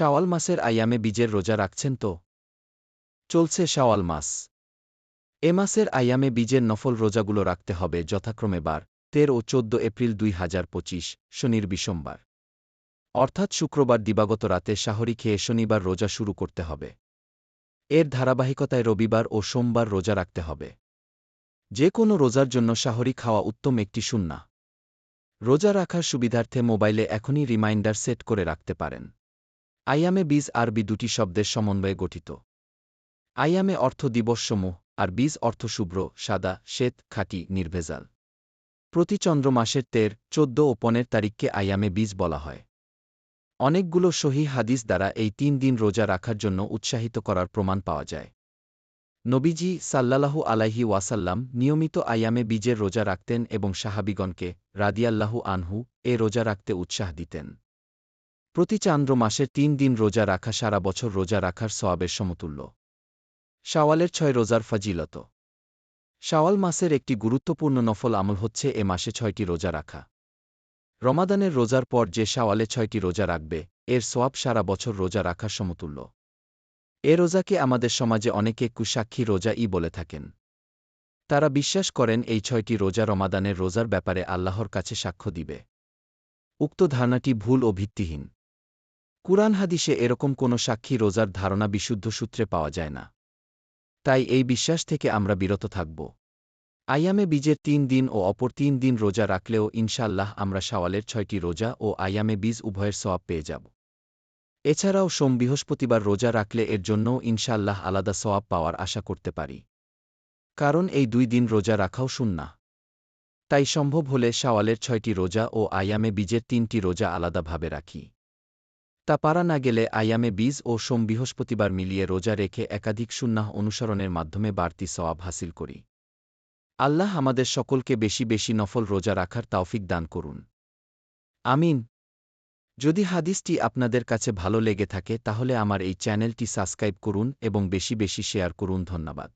শাওয়াল মাসের আয়ামে বীজের রোজা রাখছেন তো? চলছে শাওয়াল মাস। এ মাসের আয়ামে বীজের নফল রোজাগুলো রাখতে হবে যথাক্রমে বার তের ও চোদ্দ এপ্রিল দুই হাজার পঁচিশ, শনির বিসোমবার অর্থাৎ শুক্রবার দিবাগত রাতে শাহরি খেয়ে শনিবার রোজা শুরু করতে হবে। এর ধারাবাহিকতায় রবিবার ও সোমবার রোজা রাখতে হবে। যে কোনো রোজার জন্য শাহরি খাওয়া উত্তম একটি সুন্না রোজা রাখার সুবিধার্থে মোবাইলে এখনই রিমাইন্ডার সেট করে রাখতে পারেন। আইয়ামে বীজ আরবি দুটি শব্দের সমন্বয়ে গঠিত। আইয়ামে অর্থ দিবসসমূহ, আর বীজ অর্থ শুভ্র, সাদা, শ্বেত, খাঁটি, নির্ভেজাল। প্রতি চন্দ্র মাসের তের, চোদ্দ ও পনেরো তারিখকে আয়ামে বীজ বলা হয়। অনেকগুলো সহি হাদিস দ্বারা এই তিন দিন রোজা রাখার জন্য উৎসাহিত করার প্রমাণ পাওয়া যায়। নবীজি সাল্লাল্লাহু আলাইহি ওয়াসাল্লাম নিয়মিত আয়ামে বীজের রোজা রাখতেন এবং সাহাবিগণকে রাদিয়াল্লাহু আনহু এ রোজা রাখতে উৎসাহ দিতেন। প্রতি চান্দ্র মাসের তিন দিন রোজা রাখা, সারা বছর রোজা রাখার সওয়াবের সমতুল্য। শাওয়ালের ছয় রোজার ফজিলত। শাওয়াল মাসের একটি গুরুত্বপূর্ণ নফল আমল হচ্ছে এ মাসে ছয়টি রোজা রাখা। রমাদানের রোজার পর যে শাওয়ালে ছয়টি রোজা রাখবে, এর সোয়াব সারা বছর রোজা রাখার সমতুল্য। এ রোজাকে আমাদের সমাজে অনেকে কুসাক্ষী রোজা ই বলে থাকেন। তারা বিশ্বাস করেন এই ছয়টি রোজা রমাদানের রোজার ব্যাপারে আল্লাহর কাছে সাক্ষ্য দিবে। উক্ত ধারণাটি ভুল ও ভিত্তিহীন। কুরআন হাদিসে এরকম কোনো সাক্ষী রোজার ধারণা বিশুদ্ধ সূত্রে পাওয়া যায় না। তাই এই বিশ্বাস থেকে আমরা বিরত থাকব। আয়ামে বীজের তিন দিন ও অপর তিন দিন রোজা রাখলেও ইনশাল্লাহ আমরা শাওয়ালের ছয়টি রোজা ও আয়ামে বীজ উভয়ের সওয়াব পেয়ে যাব। এছাড়াও সোম বৃহস্পতিবার রোজা রাখলে এর জন্যও ইনশাল্লাহ আলাদা সওয়াব পাওয়ার আশা করতে পারি। কারণ এই দুই দিন রোজা রাখাও শুননা তাই সম্ভব হলে শাওয়ালের ছয়টি রোজা ও আয়ামে বীজের তিনটি রোজা আলাদাভাবে রাখি। তা পারা না গেলে আয়ামে বীজ ও সোম বৃহস্পতিবার মিলিয়ে রোজা রেখে একাধিক সুন্নাহ অনুসরণের মাধ্যমে বাড়তি সওয়াব হাসিল করি। আল্লাহ আমাদের সকলকে বেশি বেশি নফল রোজা রাখার তাওফিক দান করুন। আমিন। যদি হাদিসটি আপনাদের কাছে ভালো লেগে থাকে তাহলে আমার এই চ্যানেলটি সাবস্ক্রাইব করুন এবং বেশি বেশি শেয়ার করুন ধন্যবাদ।